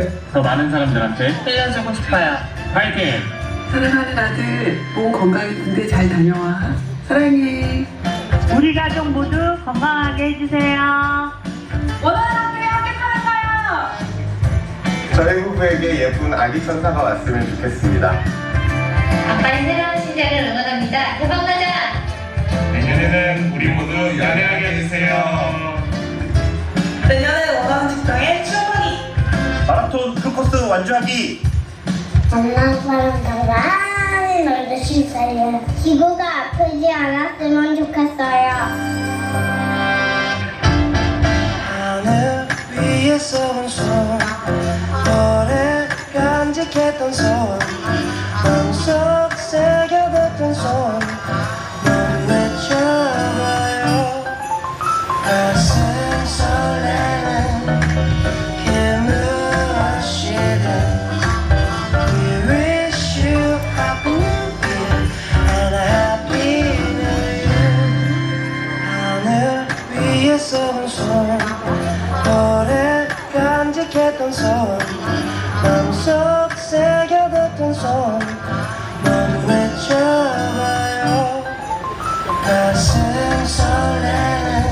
음악을 더 많은 사람들한테 들려주고 싶어요. 파이팅! 사랑하는 아들, 몸 건강히 군대 잘 다녀와. 사랑해. 우리 가족 모두 건강하게 해주세요. 원하는 학교에 함께 살아가요. 저희 후보에게 예쁜 아기 천사가 왔으면 좋겠습니다. 아빠의 새로운 시작을 응원합니다. 대박나자! 내년에는 우리 모두 연애하게 해주세요. 완주하기! 만난 사람과 많이 놀고 싶어요. 지구가 아프지 않았으면 좋겠어요. 하늘 위에서 본 소원 오래 간직했던 소 본 소원 오래 간직 간직했던 소원 마음속 새겨뒀던 소원 넌 외쳐봐요. 가슴 설레는